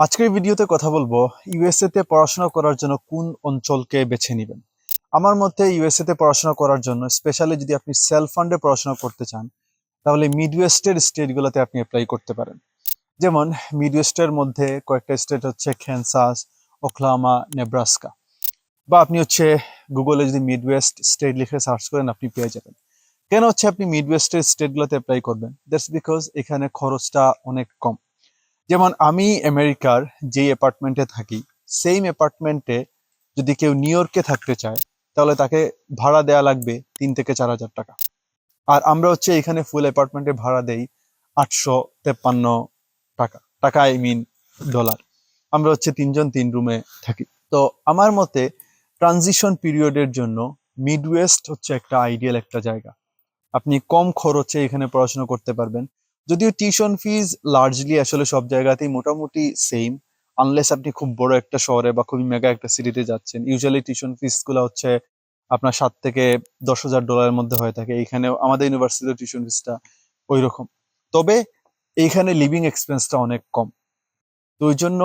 আজকের ভিডিওতে কথা বলব ইউএসএ তে পড়াশোনা করার জন্য কোন অঞ্চলকে বেছে নেবেন? আমার মতে ইউএসএ তে পড়াশোনা করার জন্য স্পেশালি যদি আপনি সেলফ ফান্ডে পড়াশোনা করতে চান, তাহলে মিডওয়েস্টের স্টেটগুলোতে আপনি অ্যাপ্লাই করতে পারেন। যেমন মিড ওয়েস্টের মধ্যে কয়েকটা স্টেট হচ্ছে খ্যানসাস ওখলামা নেব্রাস্কা বা আপনি হচ্ছে গুগলে যদি মিড ওয়েস্ট স্টেট লিখে সার্চ করেন, আপনি পেয়ে যাবেন। কেন হচ্ছে আপনি মিড ওয়েস্টের স্টেটগুলোতে অ্যাপ্লাই করবেন? দ্যাটস বিকজ এখানে খরচটা অনেক কম। যেমন আমি আমেরিকার যেই অ্যাপার্টমেন্টে থাকি সেম অ্যাপার্টমেন্টে যদি কেউ নিউ ইয়র্কে থাকতে চায়, তাহলে তাকে ভাড়া দেয়া লাগবে তিন থেকে চার হাজার টাকা। আর আমরা হচ্ছে এখানে ফুল অ্যাপার্টমেন্টে ভাড়া দেই আটশো তেপ্পান্ন টাকা টাকা আই মিন ডলার আমরা হচ্ছে তিনজন তিন রুমে থাকি। তো আমার মতে ট্রানজিশন পিরিয়ডের জন্য মিডওয়েস্ট হচ্ছে একটা আইডিয়াল একটা জায়গা। আপনি কম খরচে এখানে পড়াশোনা করতে পারবেন। যদিও টিউশন ফিজ লার্জলি আসলে সব জায়গাতেই মোটামুটি সেম আনলেস আপনি খুব বড় একটা শহরে বা খুবই মেগা একটা সিটিতে যাচ্ছেন। ইউজুয়ালি টিউশন ফিসগুলো হচ্ছে আপনার সাত থেকে দশ হাজার ডলারের মধ্যে হয়ে থাকে। এইখানে আমাদের ইউনিভার্সিটির টিউশন ফিসটা ওই রকম তবে এইখানে লিভিং এক্সপেন্সটা অনেক কম। তো ওই জন্য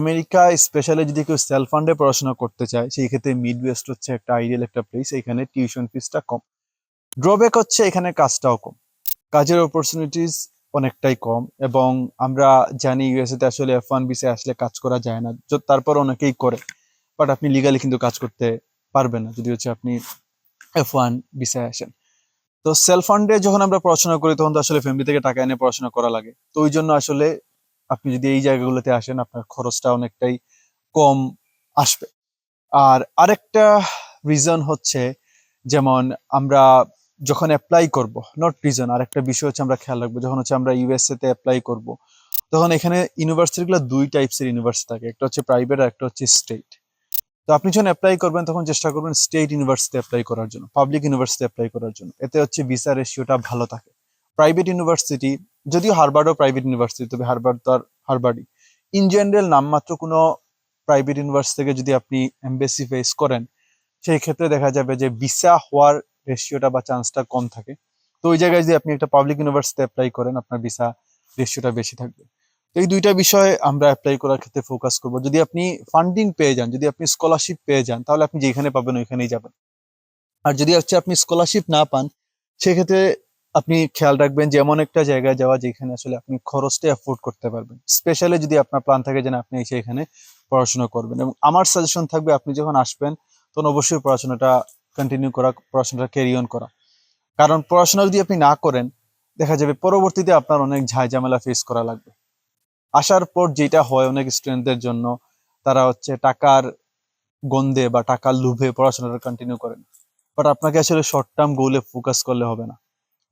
আমেরিকা স্পেশালি যদি কেউ সেলফ ফান্ডে পড়াশোনা করতে চায়, সেই ক্ষেত্রে মিড ওয়েস্ট হচ্ছে একটা আইডিয়াল একটা প্লেস এখানে টিউশন ফিসটা কম। ড্রব্যাক হচ্ছে এখানে কাজটাও কম। কাজের অপরচুনিটিস অনেকটাই কম। এবং আমরা জানি ইউএসএ তে আসলে এফ ওয়ান বিসে আসলে কাজ করা যায় না। তারপর অনেকেই করে। বাট আপনি লিগালি কিন্তু কাজ করতে পারবেন না। যদি হচ্ছে আপনি এফ ওয়ান বিসে আসেন। তো সেলফ ফান্ডে যখন আমরা পড়াশোনা করি, তখন তো আসলে ফ্যামিলি থেকে টাকা এনে পড়াশোনা করা লাগে। তো ওই জন্য আসলে আপনি যদি এই জায়গাগুলোতে আসেন, আপনার খরচটা অনেকটাই কম আসবে। আর আরেকটা রিজন হচ্ছে, যেমন আমরা যখন অ্যাপ্লাই করব নট রিজন আরেকটা বিষয় হচ্ছে আমরা খেয়াল রাখব, যখন হচ্ছে আমরা ইউএসএ তে অ্যাপ্লাই করব, তখন এখানে ইউনিভার্সিটিগুলো দুই টাইপসের ইউনিভার্সিটি থাকে, একটা হচ্ছে প্রাইভেট আর একটা হচ্ছে স্টেট তো আপনি যখন অ্যাপ্লাই করবেন, তখন চেষ্টা করবেন স্টেট ইউনিভার্সিটি অ্যাপ্লাই করার জন্য পাবলিক ইউনিভার্সিটি অ্যাপ্লাই করার জন্য, এতে হচ্ছে ভিসা রেশিওটা ভালো থাকে। প্রাইভেট ইউনিভার্সিটি যদিও হারবার্ডও প্রাইভেট ইউনিভার্সিটি তবে হারবার্ড তো আর হারবার্ডই ইন জেনারেল নামমাত্র কোনো প্রাইভেট ইউনিভার্সিটি থেকে যদি আপনি এমবেসি ফেস করেন, সেই ক্ষেত্রে দেখা যাবে যে ভিসা হওয়ার রেশিওটা বা চান্সটা কম থাকে। তো ওই জায়গায় যদি আপনি একটা পাবলিক ইউনিভার্সিটি অ্যাপ্লাই করেন, আপনার ভিসা রেশিওটা বেশি থাকবে। তো এই দুইটা বিষয় আমরা অ্যাপ্লাই করার ক্ষেত্রে ফোকাস করব। যদি আপনি ফান্ডিং পেয়ে যান, যদি আপনি স্কলারশিপ পেয়ে যান, তাহলে আপনি যেখানে পাবেন ওইখানেই যাবেন। আর যদি হচ্ছে আপনি স্কলারশিপ না পান, সেক্ষেত্রে আপনি খেয়াল রাখবেন যে এমন একটা জায়গায় যাওয়া যেখানে আসলে আপনি খরচটা অ্যাফোর্ড করতে পারবেন। স্পেশালি যদি আপনার প্ল্যান থাকে যেন আপনি এসে এখানে পড়াশোনা করবেন। এবং আমার সাজেশন থাকবে আপনি যখন আসবেন, তখন অবশ্যই পড়াশোনাটা কন্টিনিউ করা, পড়াশোনাটা ক্যারি অন করা। কারণ পড়াশোনা যদি আপনি না করেন, দেখা যাবে পরবর্তীতে আপনার অনেক ঝামেলা ফেস করা লাগবে। আসার পর যেটা হয় অনেক স্টুডেন্টদের জন্য, তারা হচ্ছে টাকার গন্ধে বা টাকার লোভে পড়াশোনাটা কন্টিনিউ করেন বাট আপনাকে আসলে শর্ট টার্ম গোলে ফোকাস করলে হবে না।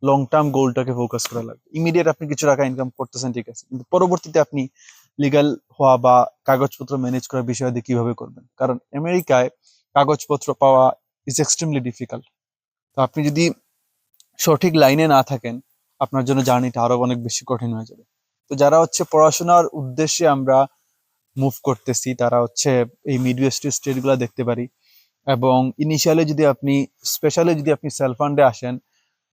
লং টার্ম গোলটাকে ফোকাস করা লাগবে। ইমিডিয়েট আপনি কিছু টাকা ইনকাম করতেছেন, ঠিক আছে। কিন্তু পরবর্তীতে আপনি লিগাল হওয়া বা কাগজপত্র ম্যানেজ করার বিষয়াদি কীভাবে করবেন? কারণ আমেরিকায় কাগজপত্র পাওয়া ইজ এক্সট্রিমলি ডিফিকাল্ট তো আপনি যদি সঠিক লাইনে না থাকেন, আপনার জন্য জার্নিটা আরও অনেক বেশি কঠিন হয়ে যাবে। তো যারা হচ্ছে পড়াশোনার উদ্দেশ্যে আমরা মুভ করতেছি, তারা হচ্ছে এই মিডওয়েস্ট স্টেটগুলা দেখতে পারি। এবং ইনিশিয়ালি যদি আপনি স্পেশালি যদি আপনি সেলফ ফান্ডে আসেন,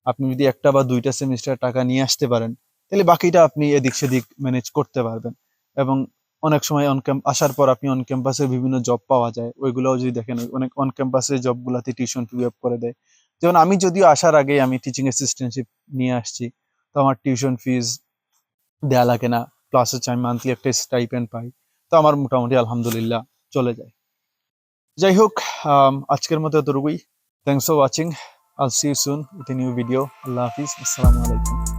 আপনি যদি একটা বা দুইটা সেমিস্টার টাকা নিয়ে আসতে পারেন, তাহলে বাকিটা আপনি এদিক সেদিক ম্যানেজ করতে পারবেন। এবং অনেক সময় অন ক্যাম্প আসার পর আপনি অন ক্যাম্পাসে বিভিন্ন জব পাওয়া যায়, ওইগুলোও যদি দেখেন অনেক অন ক্যাম্পাসে জবগুলাতে টিউশন ফি ওয়েব করে দেয়। যেমন আমি যদিও আসার আগে আমি টিচিং অ্যাসিস্ট্যান্টশিপ নিয়ে আসছি, তো আমার টিউশন ফিজ দেয়া লাগে না প্লাস হচ্ছে আমি মান্থলি একটা স্টাইপেন্ড পাই, তো আমার মোটামুটি আলহামদুলিল্লাহ চলে যায়। যাই হোক আজকের মতো এতটুকুই। Thanks for watching I'll see soon with new video আল্লাহ হাফিজ, আসসালামু আলাইকুম।